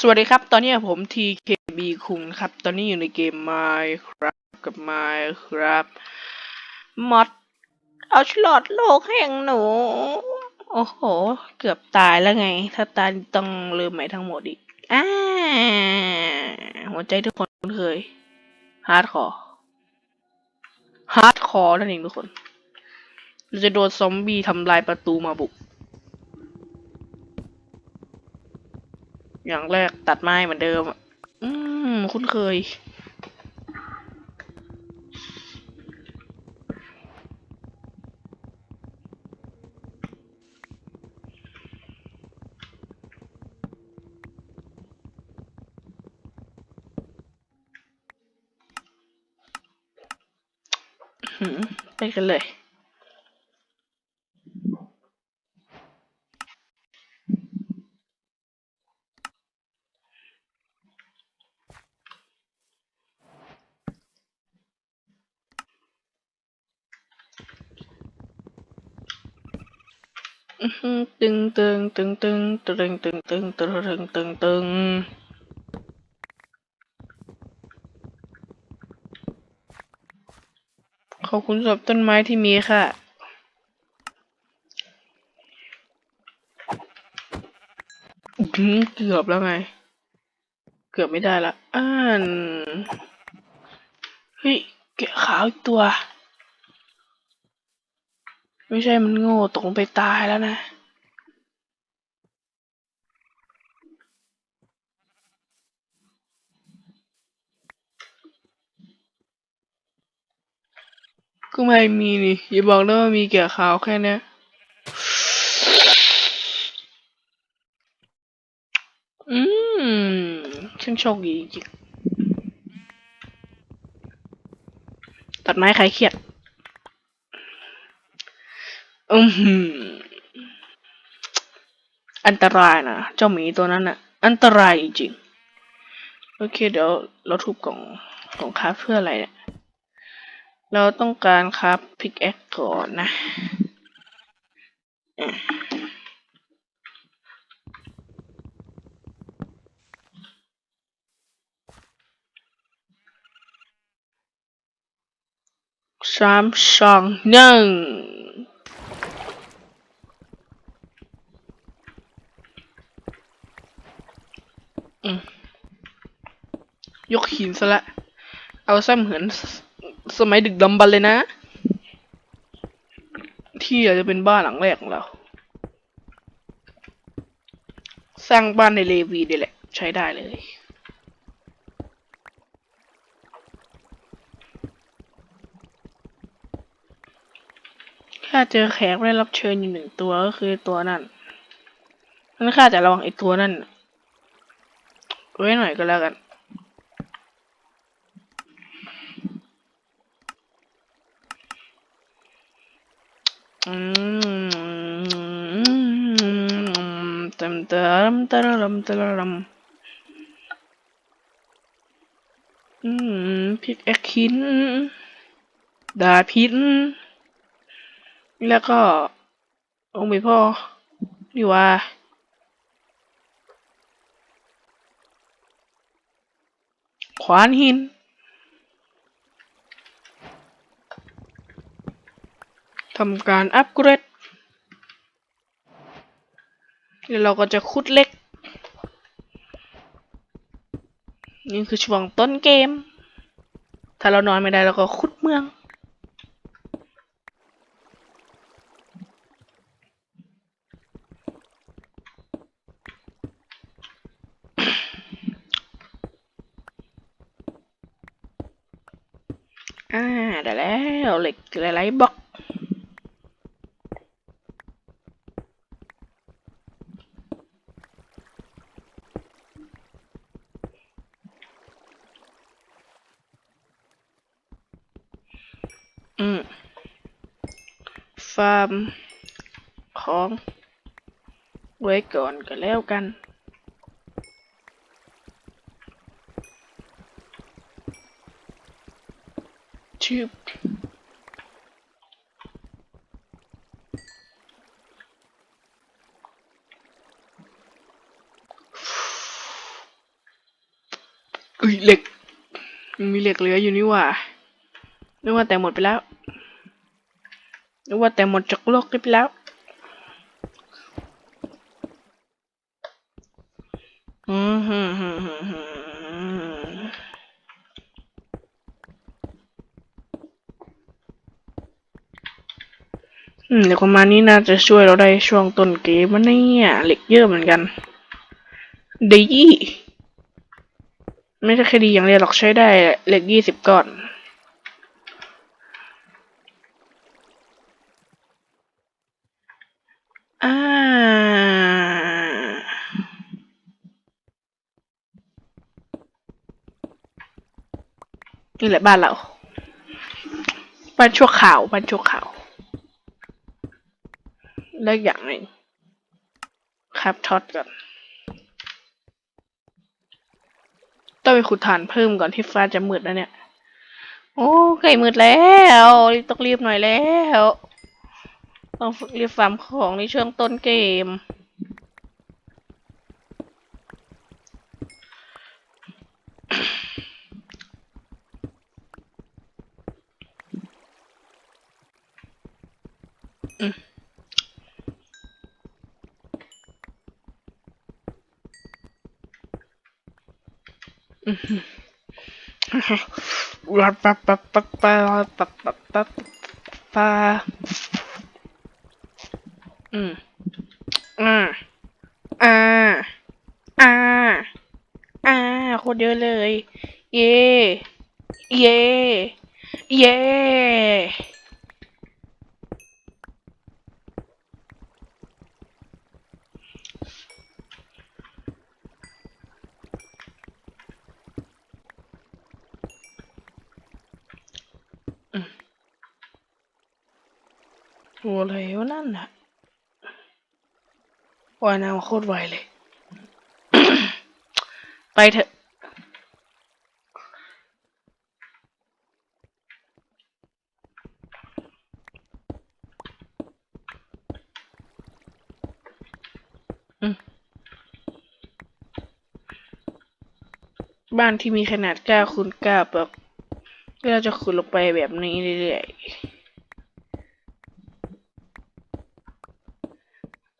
สวัสดีครับ ตอนนี้ผม TKB คุงครับ ตอนนี้อยู่ในเกม Minecraft กับ Minecraft มอดเอาชลอดโลกแห่งหนู โอ้โห เกือบตายแล้วไง ถ้าตายต้องเริ่มใหม่ทั้งหมดอีกอ่าหัวใจทุกคนคุ้นเคย ฮาร์ดคอร์ ฮาร์ดคอร์นั่นเองทุกคน เราจะโดนซอมบี้ทำลายประตูมาบุก อย่างแรกตัดไม้เหมือนเดิม อืม คุ้นเคย หืมไปกันเลย อื้อหือ ตึงตึงตึงตึงตึงตึงตึงตึงตึงตึงตึงขอบคุณสำหรับต้นไม้ที่มีค่ะเกือบแล้วไง เกือบไม่ได้ละอ่านเฮ้ยแกะขาวอีกตัว ไม่ใช่มันโง่ตกลงไปตายแล้วนะ ก็ไม่มีนี่อย่าบอกนะว่ามีแก่ขาวแค่นี้อืมช่างโชคดีจริงตัดไม้ใครเครียด อือหืออันตรายนะเจ้าหมีตัวนั้นน่ะอันตรายจริงโอเค เดี๋ยวเราทุบกล่องกล่องคราฟเพื่ออะไรเนี่ยเราต้องการครับพิกแอคก่อนนะอะสามสองหนึ่ง ยกหินซะละ เอาซะเหมือนสสมัยดึกดำบรรเลยนะ ที่อาจจะเป็นบ้านหลังแรกของเรา สร้างบ้านในเลวีนี่แหละ ใช้ได้เลยข้าเจอแขกได้รับเชิญอยู่หนึ่งตัวก็คือตัวนั่นนั้นข้าจะระวังไอ้ตัวนั่น ไว้หน่อยก็แล้วกัน อืมเต็มเต็มเต็มเต็มต็มอืมพิกแอคคินดาพิน แล้วก็องค์ไม่พ่อนี่ว่า ขวานหิน ทำการอัปเกรด แล้วเราก็จะขุดเล็ก นี่คือช่วงต้นเกม ถ้าเรานอนไม่ได้เราก็ขุดเมือง อ่าได้แล้วเหล็กหลายๆบล็อกอืมฟาร์มของไว้ก่อนก็แล้วกัน ชื่ออุ้ยเหล็กยังมีเหล็กเหลืออยู่นี่ว่านึกว่าแต่หมดไปแล้วนึกว่าแต่หมดจากโลกไปแล้ว อืมฮึมฮึมฮึมฮึม อืมเดี๋ยวประมาณนี้น่าจะช่วยเราได้ช่วงต้นเกมมันเนี่ยเหล็กเยอะเหมือนกันดีไม่ใช่แค่ดีอย่างเดียวหรอกใช้ได้เหล็กยี่สิบก้อนอ่านี่แหละบ้านเราบ้านชั่วข่าวบ้านชั่วข่าว เลือกอย่างหนึ่งครับท็อตก่อน ต้องไปขุดฐานเพิ่มก่อนที่ฟ้าจะมืดแล้วเนี่ย โอ้ใกล้มืดแล้วต้องรีบหน่อยแล้ว ต้องรีบฟาร์มของในช่วงต้นเกม อืมอ่าอ่าอ่าอ่าโคตรเยอะเลย เย่เย่เย่ โอ้อะไรวะนั่นน่ะว่ายน้ำโคตรไวเลย ไปเถอะบ้านที่มีขนาด9คูณ9แบบเราจะขุดลงไปแบบนี้เรื่อยๆ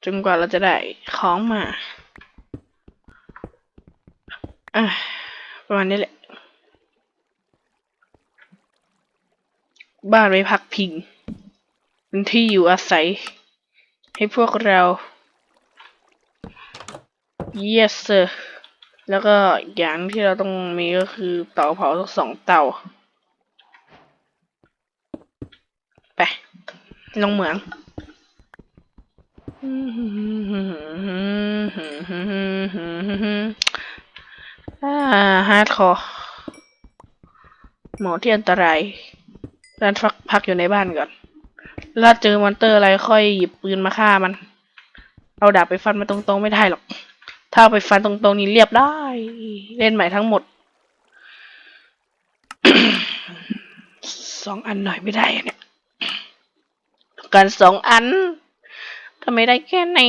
จนกว่าเราจะได้ของมาอะประมาณนี้แหละ บ้านไว้พักพิง เป็นที่อยู่อาศัย ให้พวกเรา yes sir แล้วก็อย่างที่เราต้องมีก็คือเตาเผาสักสองเตา ไป ลงเหมือง ฮาร์ดคอร์หมอที่อันตรายร้านพักพักอยู่ในบ้านก่อน แล้วเจอมอนเตอร์อะไรค่อยหยิบปืนมาฆ่ามัน เอาดาบไปฟันมาตรงๆไม่ได้หรอก ถ้าเอาไปฟันตรงๆนี่เรียบได้ เล่นใหม่ทั้งหมด สองอันหน่อยไม่ได้เนี่ย การสองอัน ทำไมได้แค่ไหน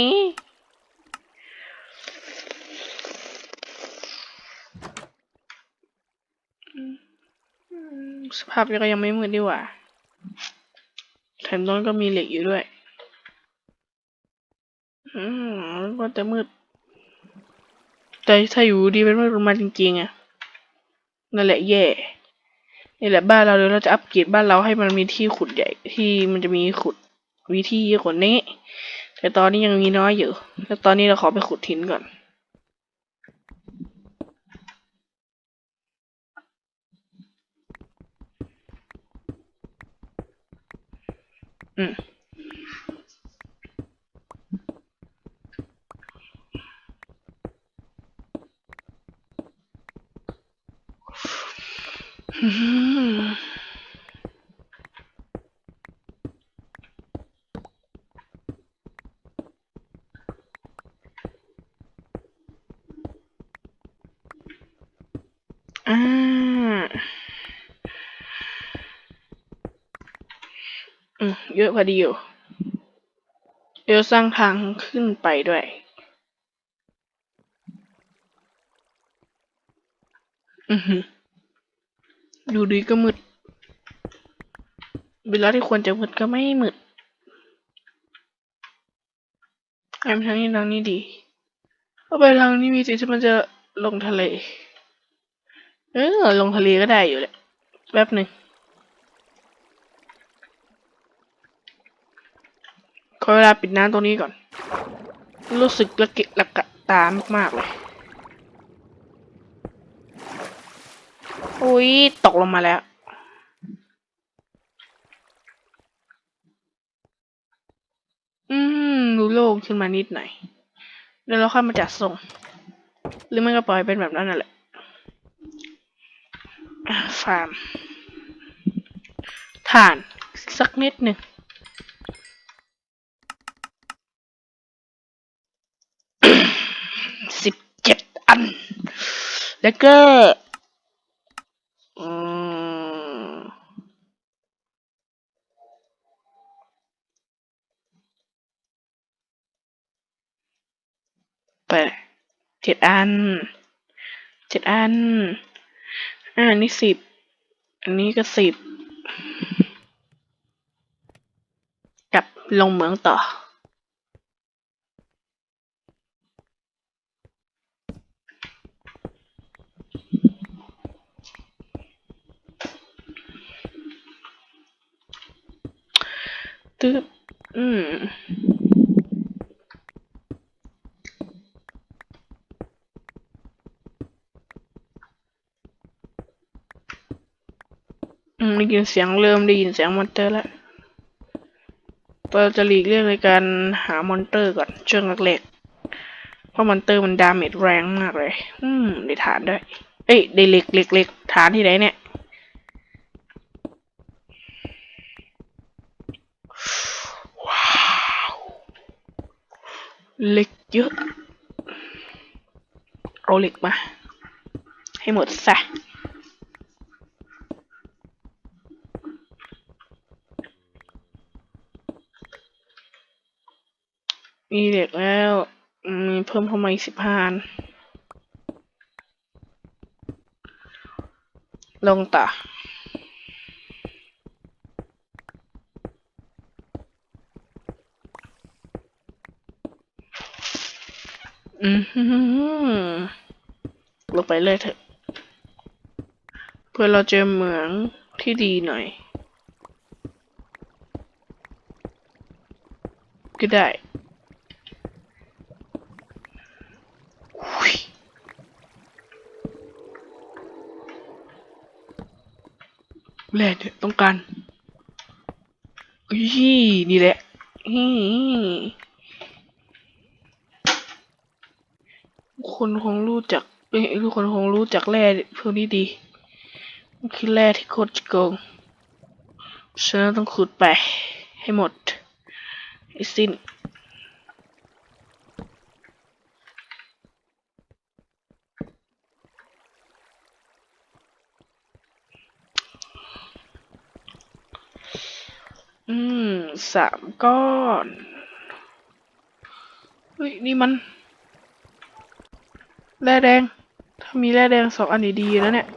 สภาพก็ยังไม่มืดดีกว่าแถมต้นก็มีเหล็กอยู่ด้วย อืมก็จะมืด แต่ถ้าอยู่ดีเป็นมืดลงมาจริงๆอะนั่นแหละแย่ นี่แหละบ้านเราเดี๋ยวเราจะอัปเกรดบ้านเราให้มันมีที่ขุดใหญ่ ที่มันจะมีขุดวิธีเยอะกว่านี้ แต่ตอนนี้ยังมีน้อยอยู่ แล้วตอนนี้เราขอไปขุดหินก่อน อืม อืมอ่า อืม เยอะพอดีอยู่ เดี๋ยวสร้างทางขึ้นไปด้วย อือหือดูดีก็มืด เวลาที่ควรจะมืดก็ไม่มืดไอ้ทางนี้ทางนี้ดีเอาไปทางนี้มีสิที่มันจะลงทะเล เออ ลงทะเลก็ได้อยู่แหละ แป๊บหนึ่ง ขอเวลาปิดน้ำตรงนี้ก่อน รู้สึกละเกะละกะตามากๆเลยอุ้ยตกลงมาแล้ว อืมรู้โล่งขึ้นมานิดหน่อยเดี๋ยวเราค่อยมาจัดส่งหรือไม่ก็ปล่อยเป็นแบบนั้นนั่นแหละฟาร์มถ่านสักนิดหนึ่ง สิบเจ็ดอัน แล้วก็อืมไปเจ็ดอัน เจ็ดอัน อ่าอันนี้สิบ อันนี้ก็สิบ กลับลงเหมืองต่อ ตึ๊บอืมอืมได้ยินเสียงเริ่มได้ยินเสียงมอนเตอร์แล้วเราจะหลีกเลี่ยงในการหามอนเตอร์ก่อนช่วงแรกๆเพราะมอนเตอร์มันดาเมจแรงมากเลย อืม ได้ฐานด้วย เอ้ย ได้เหล็กเหล็กเหล็กฐานที่ไหนเนี่ย ว้าว เหล็กเยอะ เอาเหล็กมา ให้หมดซะมีเหล็กแล้วมมีเพิ่มเข้ามาอีกสิบห้าอันลงต่อ อืมลงไปเลยเถอะ เพื่อเราเจอเหมืองที่ดีหน่อย ก็ได้อุ๊ยแร่เนี่ต้องการอุ้ยนี่แหละนี่ คนคงรู้จักเอ้ยทุกคนคงรู้จักแร่พวกนี้ดี มันคือแร่ที่โคตรจะโกงฉะนั้นต้องขุดไปให้หมดให้สิ้นอืมสามก้อน เฮ้ย นี่มัน แร่แดง ถ้ามีแร่แดงสองอันนี้ดีนะเนี่ย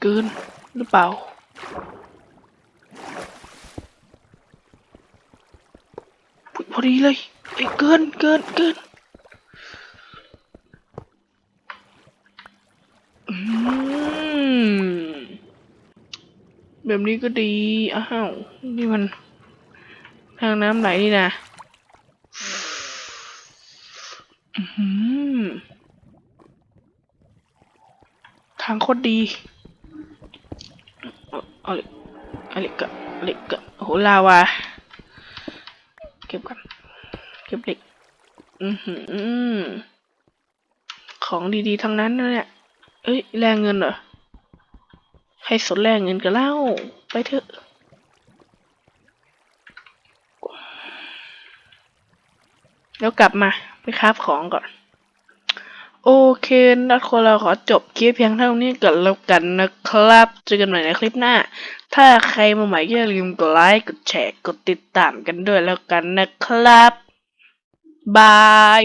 เกินหรือเปล่า พอดีเลยเอ้เกินเกินเกินแบบนี้ก็ดี อ้าว นี่มัน ทางน้ำไหลนี่นะอือหือ ทางโคตรดีเอาเอาเหล็กเอาเล็กะเอาเหล็กกะโหลาวาเก็บกันเก็บเหล็กอือหือของดีๆทั้งนั้นนะเนี่ยเอ้ยแรงเงินเหรอให้สดแรงเงินกันเล่าไปเถอะแล้วกลับมาไปคาฟของก่อน โอเคนักคนเราขอจบคลิปเพียงเท่านี้ก่อนแล้วกันนะครับ เจอกันใหม่ในคลิปหน้า ถ้าใครมาใหม่ก็อย่าลืมกดไลค์ กดแชร์ กดติดตามกันด้วยแล้วกันนะครับ บาย